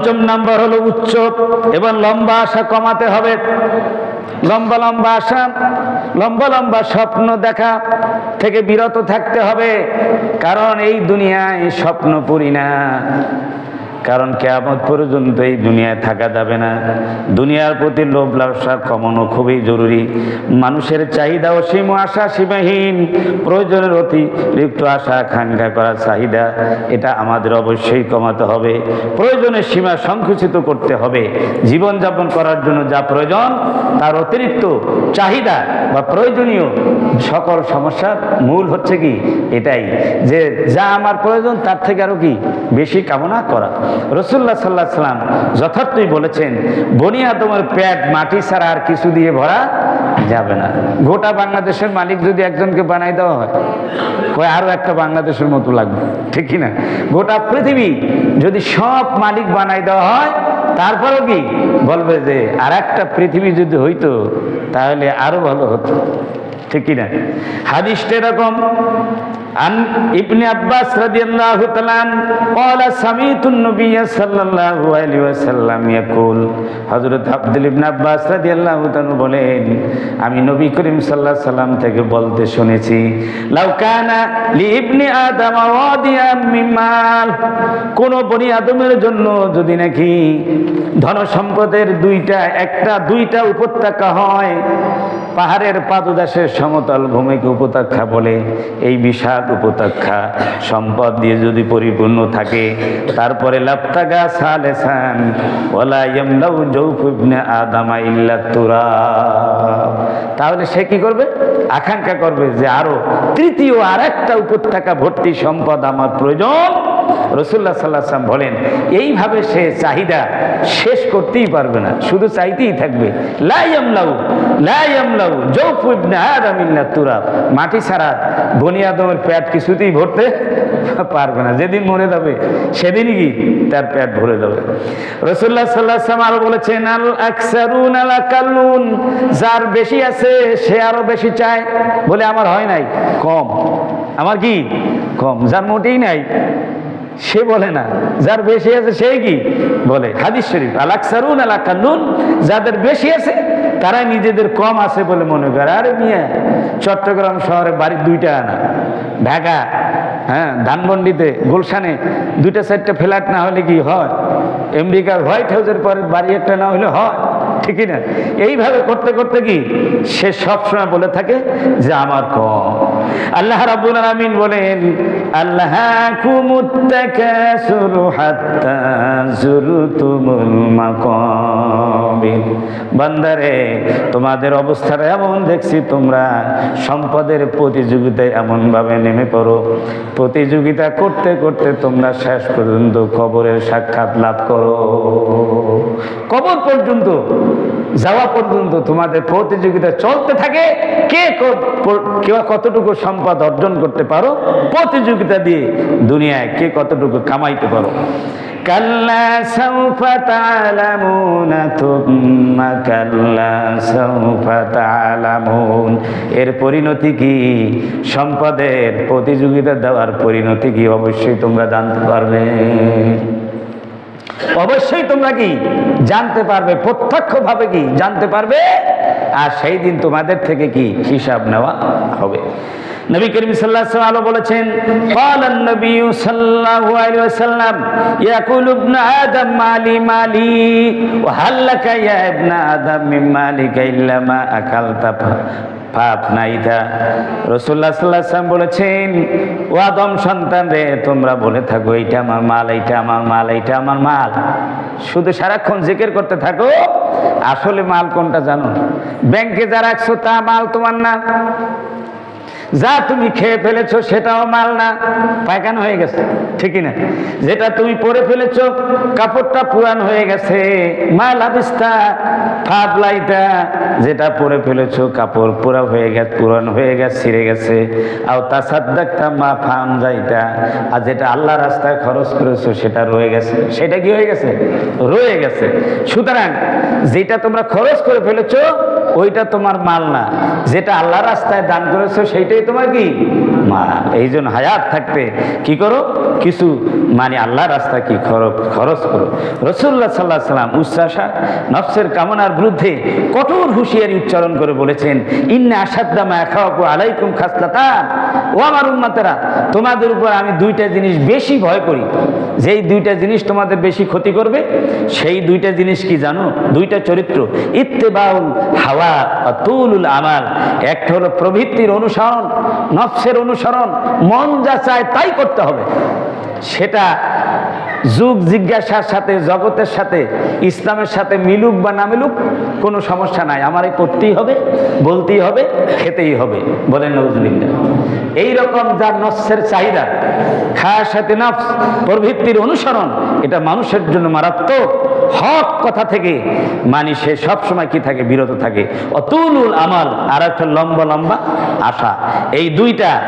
পঞ্চম নাম্বার হলো উচ্চ এবং লম্বা আশা কমাতে হবে। লম্বা লম্বা আশা, লম্বা লম্বা স্বপ্ন দেখা থেকে বিরত থাকতে হবে, কারণ এই দুনিয়ায় স্বপ্ন পুরি না। কারণ কেয়ামত পর্যন্ত এই দুনিয়ায় থাকা যাবে না। দুনিয়ার প্রতি লোভ লালসা কমানো খুবই জরুরি। মানুষের চাহিদা অসীম আশা সীমাহীন। প্রয়োজনের অতিরিক্ত আশা আকাঙ্ক্ষা করার চাহিদা, এটা আমাদের অবশ্যই কমাতে হবে। প্রয়োজনের সীমা সংকুচিত করতে হবে। জীবনযাপন করার জন্য যা প্রয়োজন, তার অতিরিক্ত চাহিদা বা প্রয়োজনীয় সকল সমস্যার মূল হচ্ছে কি? এটাই যে যা আমার প্রয়োজন, তার থেকে আরও কি? বেশি কামনা করা। রসুল্লাহ সাল্লাহ সাল্লাম যথার্থই বলেছেন বনিয়া তোমার প্যাট মাটি ছাড়া আর কিছু দিয়ে ভরা যাবে না। গোটা বাংলাদেশের মালিক যদি একজনকে বানাই দেওয়া হয়, কয় আরও একটা বাংলাদেশের মতো লাগবে, ঠিক না গোটা পৃথিবী যদি সব মালিক বানাই দেওয়া হয়, তারপরেও কি? বলবে যে আর একটা পৃথিবী যদি হইতো, তাহলে আরও ভালো হতো, ঠিক কি না হাদিসটা এরকম عن ابن عباس رضي الله تعالى عنه قال سمعت النبي صلى الله عليه وسلم يقول হযরত আব্দুল ইবনে আব্বাস রাদিয়াল্লাহু তাআলা বলেন আমি নবী করিম সাল্লাল্লাহু আলাইহি সাল্লাম থেকে বলতে শুনেছি লাউ কানা লি ইবনি আদম ওয়াদিয়াম মিমাল কোন বনি আদমের জন্য যদি নাকি ধন সম্পদের দুইটা একটা দুইটা উপত্যকা হয় পাহাড়ের পাদদাসের সমতল ভূমিকে উপত্যকা বলে এই বিশাল উপত্যকা, সম্পদ দিয়ে যদি পরিপূর্ণ থাকে, তারপরে তাহলে সে কি করবে? আকাঙ্ক্ষা করবে যে আরও তৃতীয় আর একটা উপত্যকা ভর্তি সম্পদ আমার প্রয়োজন। রসুল্লাহ সাল্লাহ সাল্লাম বলেন, এইভাবে সে চাহিদা শেষ করতেই পারবে না, শুধু চাইতেই থাকবে। লাইয়ামলাউ লাইয়ামলাউ জৌফ ইবনে মাটি ছাড়া বনি আদমের পেট কিছুতেই ভরতে পারবে না। যেদিন মরে যাবে, সেদিনই কি তার পেট ভরে যাবে? রসুল্লাহ সাল্লাহ সাল্লাম আরও বলেছেন, আল আকসারুন আল যার বেশি আছে, সে আরও বেশি চায়। বলে, আমার হয় নাই, কম। আমার কি? কম। যার মোটেই নাই সে বলে না। যার বেশি আছে সেই কি? বলে, হাদিস শরীফ আলাকসারুন আলাকাল্লুন যাদের বেশি আছে তারা নিজেদের কম আছে বলে মনে করে। আরে মিয়া, চট্টগ্রাম শহরে বাড়ি দুইটা আনা ঢাকা হ্যাঁ ধানমন্ডিতে, গুলশানে, দুইটা চারটা ফ্ল্যাট না হলে কি হয়? আমেরিকার হোয়াইট হাউসের পরে বাড়ি একটা না হলে হয়। ঠিকই না। এইভাবে করতে করতে কি সে সবসময় বলে থাকে যে আমার কম। আল্লাহ রাব্বুল আলামিন বলেন আল্লাহ বান্দারে, তোমাদের অবস্থাটা এমন দেখছি, তোমরা সম্পদের প্রতিযোগিতায় এমন ভাবে নেমে পড়ো। প্রতিযোগিতা করতে করতে তোমরা শেষ পর্যন্ত কবরের সাক্ষাৎ লাভ করো। কবর পর্যন্ত, যাওয়া পর্যন্ত তোমাদের প্রতিযোগিতা চলতে থাকে। কে কেউ কতটুকু সম্পদ অর্জন করতে পারো, প্রতিযোগিতা দিয়ে দুনিয়ায় কে কতটুকু কামাইতে পারো। এর পরিণতি কি? সম্পদের প্রতিযোগিতা দেওয়ার পরিণতি কি? অবশ্যই তোমরা জানতে পারবে। অবশ্যই তোমরা কি জানতে পারবে, প্রত্যক্ষভাবে কি জানতে পারবে? আর সেই দিন তোমাদের থেকে কি হিসাব নেওয়া হবে। নবী করিম সাল্লাল্লাহু আলাইহি ওয়াসাল্লাম বলেছেন قال النبي صلى الله عليه وسلم يقول ابن آدم مالي مالي وهل لك يا ابن آدم من مالك إلا ما أكلت পাপ নাইতা রসুল্লাহ সাল্লাহ সাল্লাম বলেছেন ও আদম সন্তান রে তোমরা বলে থাকো এইটা আমার মাল এইটা আমার মাল এইটা আমার মাল শুধু সারাক্ষণ জিকির করতে থাকো আসলে মাল কোনটা জানো ব্যাংকে যা রাখছো তা মাল তোমার না যা তুমি খেয়ে ফেলেছো সেটাও মাল না। পায়খানা হয়ে গেছে ঠিকই না? যেটা তুমি পরে ফেলেছো, কাপড়টা পুরান হয়ে গেছে। মাল আবিস্তা ফাবলাইটা যেটা পরে ফেলেছো, কাপড় পুরা হয়ে গেছে, পুরান হয়ে গেছে, ছিঁড়ে গেছে। আর তা সাদ্দাকটা মা ফাম যাইটা। আর যেটা আল্লাহ রাস্তায় খরচ করেছ, সেটা রয়ে গেছে। সেটা কি হয়ে গেছে? রয়ে গেছে। সুতরাং, যেটা তোমরা খরচ করে ফেলেছো, ওইটা তোমার মাল না। যেটা আল্লাহ রাস্তায় দান করেছ, সেইটাই তোমার কি? এই জন্য হায়াত থাকতে কি করো? কিছু মানে আল্লাহ রাস্তায় কি? খরচ করো। রসুল্লাহ সাল্লাহ সাল্লাম উচ্ছ্বাসা, নফসের কামনার বিরুদ্ধে কঠোর হুঁশিয়ারি উচ্চারণ করে বলেছেন, ইন্না আসাদ্দামা খাওয়াকু আলাইকুম খাসলাতান। ও আমার উম্মাতেরা, তোমাদের উপর আমি দুইটা জিনিস বেশি ভয় করি। যেই দুইটা জিনিস তোমাদের বেশি ক্ষতি করবে, সেই দুইটা জিনিস কি জানো? দুইটা চরিত্র। ইত্তেবাউল হাওয়া তুলুল আমাল। একটা হলো প্রবৃত্তির অনুসরণ নফসের অনুসরণ মন যা চায় তাই করতে হবে। সেটা যুগ জিজ্ঞাসার সাথে, জগতের সাথে, ইসলামের সাথে মিলুক বা না মিলুক, কোনো সমস্যা নাই। আমার এই করতেই হবে, বলতেই হবে, খেতেই হবে। বলেন নজরুল্লাহ এইরকম যার নফসের চাহিদা খায়ার সাথে নফস, প্রবৃত্তির অনুসরণ, এটা মানুষের জন্য মারাত্মক হক কথা থেকে। মানে সে সবসময় কি থাকে? বিরত থাকে। অতুলুল আমাল, আর একটা লম্বা লম্বা আশা। এই দুইটা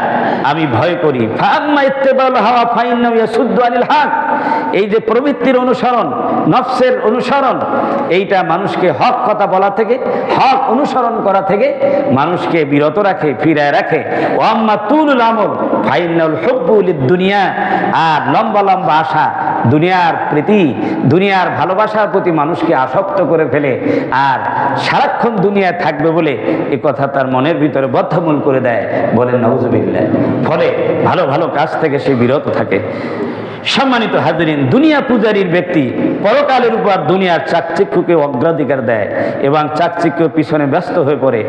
আমি ভয় করি। ফাম্মা ইত্তেবাউল হাওয়া ফাইন্না ইয়াসুদ্দু আনিল হক। এই যে প্রবৃত্তির অনুসরণ, নফসের অনুসরণ, এইটা মানুষকে হক কথা বলা থেকে, হক অনুসরণ করা থেকে মানুষকে বিরত রাখে, ফিরায় রাখে। তুলুল আমল ফাইনাল দুনিয়া আর লম্বা লম্বা আশা দুনিয়ার প্রীতি, দুনিয়ার ভালোবাসার প্রতি মানুষকে আসক্ত করে ফেলে, আর সারাক্ষণ দুনিয়ায় থাকবে বলে এ কথা তার মনের ভিতরে বদ্ধমূল করে দেয় বলেন নজবিল্লা ফলে ভালো ভালো কাজ থেকে সে বিরত থাকে। সম্মানিত হাজরিন, দুনিয়া পূজারীর ব্যক্তি পরকালের উপর দুনিয়ার চাকচিক্যকে অগ্রাধিকার দেয় এবং চাকচিক্য পিছনে ব্যস্ত হয়ে পড়ে,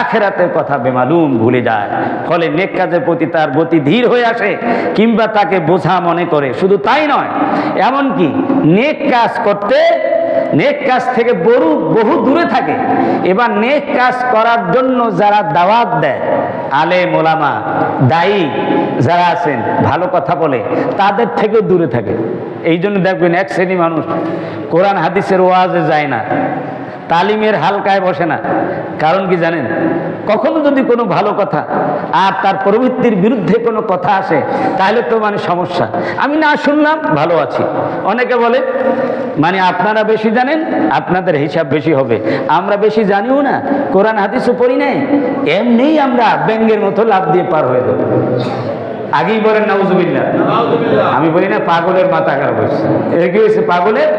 আখেরাতের কথা বেমালুম ভুলে যায়। ফলে নেক কাজের প্রতি তার গতি ধীর হয়ে আসে কিংবা তাকে বোঝা মনে করে। শুধু তাই নয়, এমনকি নেক কাজ করতে, নেক কাজ থেকে বহু বহু দূরে থাকে। এবার নেক কাজ করার জন্য যারা দাওয়াত দেয় আলে মোলামা দায়ী যারা আছেন, ভালো কথা বলে, তাদের থেকেও দূরে থাকে। এই জন্য দেখবেন এক শ্রেণি মানুষ কোরআন, হাদিসের ওয়াজে যায় না। তালিমের হালকায় বসে না। কারণ কি জানেন? কখনো যদি কোনো ভালো কথা আর তার প্রবৃত্তির বিরুদ্ধে কোনো কথা আসে, তাহলে তো মানে সমস্যা। আমি না শুনলাম, ভালো আছি। অনেকে বলে মানে আপনারা বেশি জানেন, আপনাদের হিসাব বেশি হবে। আমরা বেশি জানিও না, কোরআন, হাদিসও পড়ি নাই। এমনিই আমরা ব্যাঙ্গের মতো লাভ দিয়ে পার হয়ে যাব। আগেই বলেন নাউজুবিল্লাহ। আমি বলি না পাগলের মাথা খারাপ হয়েছে কি হয়েছে পাগলের?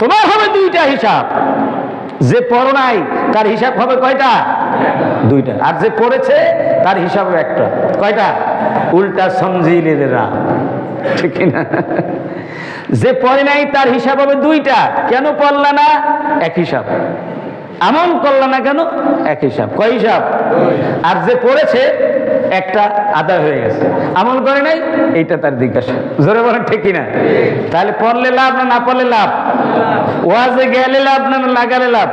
তোমার হবে দুইটা হিসাব। যে পড়ো নাই তার হিসাব হবে কয়টা? দুইটা। আর যে পড়েছে তার হিসাব হবে একটা। কয়টা? উল্টা সমঝিলেরা ঠিক না? যে পড়ে নাই তার হিসাব হবে দুইটা। কেন পড়লা না? এক হিসাব। আমল করল না কেন? এক হিসাব? কয় হিসাব? আর যে পড়েছে একটা আদায় হয়ে গেছে। আমল করে নাই, এইটা তার জিজ্ঞাসা। জোরে বলেন, ঠিক না তাহলে পড়লে লাভ না না পড়লে লাভ? ওয়াজে গেলে লাভ না না লাগালে লাভ?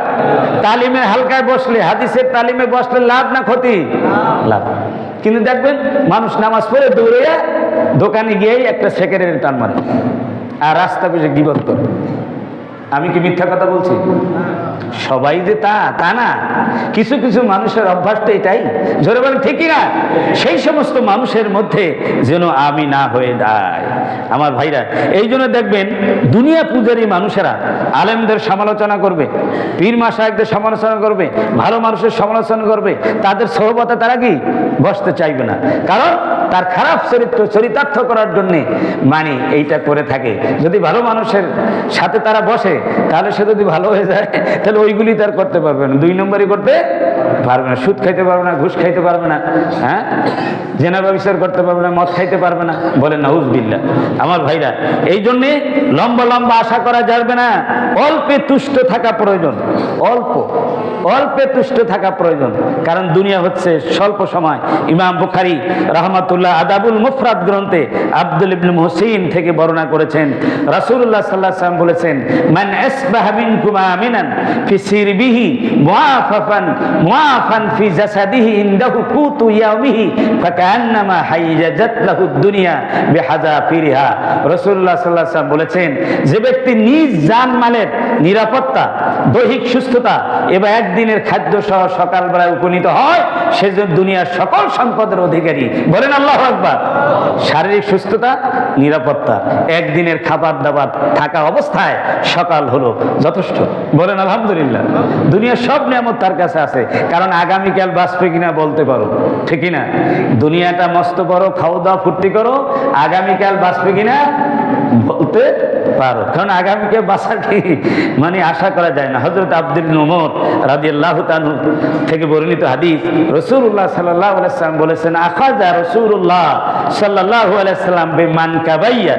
তালিমে হালকায় বসলে, হাদিসের তালিমে বসলে লাভ না ক্ষতি? লাভ। কিন্তু দেখবেন, মানুষ নামাজ পড়ে দৌড়ে দোকানে গিয়েই একটা সেকেন্ডের টান মারে। আর রাস্তা পেছে গিবত করে। আমি কি মিথ্যা কথা বলছি? সবাই যে তা তা না। কিছু কিছু মানুষের অভ্যাস তো এটাই। জোরে বলেন ঠিকই না সেই সমস্ত মানুষের মধ্যে যেন আমি না হয়ে যায় আমার ভাইরা, এই জন্য দেখবেন, দুনিয়া পূজারী মানুষেরা আলেমদের সমালোচনা করবে, পীর মাসায়কদের সমালোচনা করবে, ভালো মানুষের সমালোচনা করবে। তাদের সহবতা তারা কি? বসতে চাইবে না। কারণ তার খারাপ চরিত্র, চরিতার্থ করার জন্যে মানে এইটা করে থাকে। যদি ভালো মানুষের সাথে তারা বসে, তাহলে সে যদি ভালো হয়ে যায় তাহলে ওইগুলি তার করতে পারবে না। দুই নম্বরই করতে পারবে না। সুদ খাইতে পারবে না, ঘুষ খাইতে পারবে না হ্যাঁ? জেনা ব্যবসার করতে পারবে না, মদ খাইতে পারবে না, বলে না বিল্লা আমার ভাইরা, এই জন্যে লম্বা লম্বা আশা করা যাবে না। অল্পে তুষ্ট থাকা প্রয়োজন। অল্প, অল্পে তুষ্ট থাকা প্রয়োজন। কারণ দুনিয়া হচ্ছে স্বল্প সময়। ইমাম বুখারি রহমাতুল্লাহ আদাবুল মুফরাদ গ্রন্থে আব্দুল ইবনে মুহসিন থেকে বর্ণনা করেছেন। রাসূলুল্লাহ সাল্লাল্লাহু আলাইহি ওয়াসাল্লাম বলেছেন, মান আসবাহা মিনকুম আমিনান। বলেছেন, যে ব্যক্তি নিজ জানমালের নিরাপত্তা, দৈহিক সুস্থতা এবং একদিনের খাদ্য সহ সকালবেলায় উপনীত হয়, সে দুনিয়ার সকল সম্পদের অধিকারী। বলেন আল্লাহ আকবার। শারীরিক সুস্থতা, নিরাপত্তা, একদিনের খাবার দাবার থাকা অবস্থায় সকাল হলো যথেষ্ট। বলেন আলহামদুলিল্লাহ। আলহামদুলিল্লাহ। দুনিয়ার সব নিয়ামত তার কাছে আছে। কারণ আগামীকাল বাঁচবে কিনা বলতে পারো। ঠিক না দুনিয়াটা মস্ত করো খাওয়া দাওয়া ফুর্তি করো, আগামীকাল বাঁচবে কিনা বলতে পারো। কারণ আগামীকে বাঁচার কি? মানে আশা করা যায় না। হজরত আব্দুল নমর রাজি আল্লাহ তানু থেকে বর্ণিত হাদিস। রসুল্লাহ সাল্লাহ আলাইসাল্লাম বলেছেন আখাজা রসুল্লাহ সাল্লাহ আলাইসাল্লাম বেমান কাবাইয়া।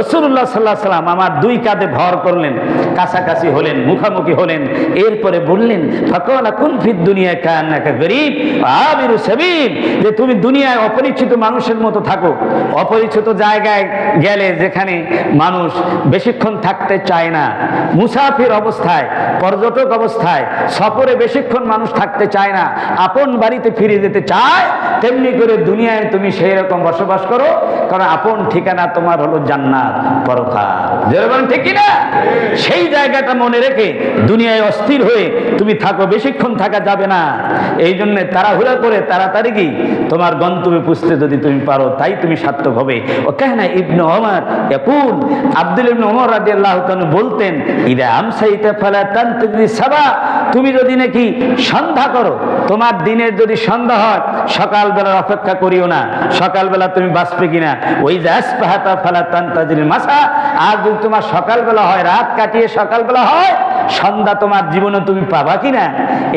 রসুল্লাহ সাল্লাহ সাল্লাম আমার দুই কাঁধে ভর করলেন, কাছাকাছি হলেন, মুখামুখি হলেন, এরপরে বললেন, ফকলা কোন ফির দুনিয়া কান্নাকা গরিব আবিরু সাবিল। যে তুমি দুনিয়ায় অপরিচিত মানুষের মতো থাকো, অপরিচিত জায়গায় গেলে যেখানে মানুষ বেশিক্ষণ থাকতে চায় না। মুসাফির অবস্থায়, পর্যটক অবস্থায়, সফরে বেশিক্ষণ মানুষ থাকতে চায় না। আপন বাড়িতে ফিরে যেতে চায়, তেমনি করে দুনিয়ায় তুমি সেই রকম বসবাস করো, কারণ আপন ঠিকানা তোমার হলো জান্নাত পরকাল যেরকম ঠিক না সেই জায়গাটা মনে রেখে দুনিয়ায় অস্থির হয়ে তুমি থাকো, বেশিক্ষণ থাকা যাবে না। এই জন্য তাড়াহুড়া করে তাড়াতাড়ি কি তোমার গন্তব্যে পুষতে যদি তুমি পারো, তাই তুমি সার্থক হবে। ও কেন ইবনু ওমর একুল আব্দুল ইবনু ওমর রাদিয়াল্লাহু তাআলা বলতেন, ইদা আমসাইতা ফালা তান্তিদি সাবা তুমি যদি নাকি সন্ধ্যা করো, তোমার দিনের যদি সন্ধ্যা হয়, সকালবেলার অপেক্ষা করিও না, সকালবেলা তুমি বাঁচবে কিনা? ওই যে আসপাহাতা ফালা তান্তাজিল মাসা আর যদি তোমার সকালবেলা হয়, রাত কাটিয়ে সকালবেলা হয়, সন্ধ্যা তোমার জীবনে তুমি পাবা কিনা?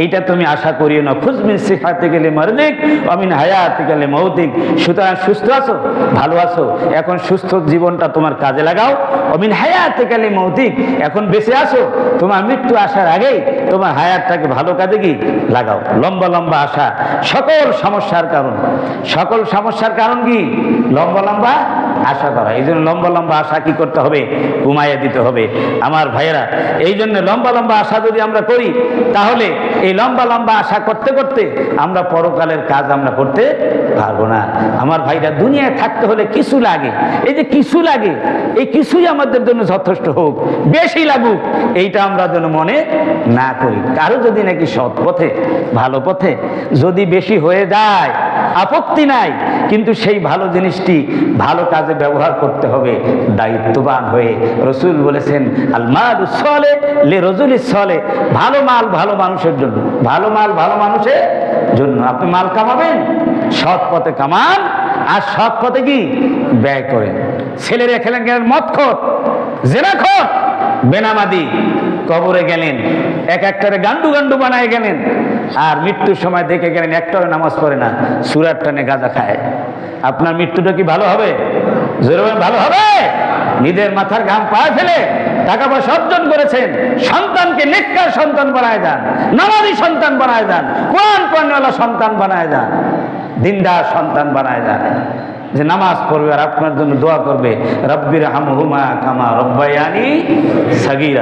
এইটা তুমি আশা করিও না। খুঁজমিন শিখাতে গেলে মরদিক অমিন হায়াতে গেলে মৌতিক সুতরাং সুস্থ আছো, ভালো আছো, এখন সুস্থ জীবনটা তোমার কাজে লাগাও। অমিন হায়াতে গেলে মৌতিক এখন বেঁচে আসো। তোমার মৃত্যু আসার আগেই তোমার হায়াতটাকে ভালো কাজে কি? লাগাও। লম্বা লম্বা আশা। সকল সমস্যার কারণ। সকল সমস্যার কারণ কি? লম্বা লম্বা আশা করা। এই জন্য লম্বা লম্বা আশা কি করতে হবে? ঘুমাইয়া দিতে হবে। আমার ভাইয়েরা, এই জন্য লম্বা লম্বা আশা যদি আমরা করি, তাহলে এই লম্বা লম্বা আশা করতে করতে আমরা পরকালের কাজ আমরা করতে পারব না। আমার ভাইরা, দুনিয়ায় থাকতে হলে কিছু লাগে। এই যে কিছু লাগে, এই কিছুই আমাদের জন্য যথেষ্ট হোক, বেশি লাগুক, এইটা আমরা যেন মনে না করি। কারও যদি নাকি সৎ পথে, ভালো পথে যদি বেশি হয়ে যায়, আপত্তি নাই, কিন্তু সেই ভালো জিনিসটি ভালো কাজে ব্যবহার করতে হবে, দায়িত্ববান হয়ে। রসুল বলেছেন, আল মাল সলে লে রজুল সলে। ভালো মাল ভালো মানুষের জন্য। ভালো মাল ভালো মানুষের জন্য। আপনি মাল কামাবেন, সৎ পথে কামান, আর সৎ পথে কি? ব্যয় করেন। ছেলেরা খেলেন গেলেন মৎখর জেনাখর, বেনামাদি। কবরে গেলেন, এক একটারে গান্ডু গান্ডু বানায় গেলেন, আর মৃত্যুর সময় দেখে গেলেন একটাও নামাজ পড়ে না, সুরার টানে গাঁজা খায়। আপনার মৃত্যুটা কি ভালো হবে? জোরে ভালো হবে? নিজের মাথার ঘাম পায়ে ফেলে টাকা পয়সা অর্জন করেছেন, সন্তানকে নেককার সন্তান বানায় দেন, নামাজি সন্তান বানায় দেন, কোরআন পণ্যওয়ালা সন্তান বানায় দেন, দিনদার সন্তান বানায় দেন। যে নামাজ পড়বে আর আপনার জন্য দোয়া করবে রব্বির হাম হুমা কামা রব্বায়ানি সাগিরা।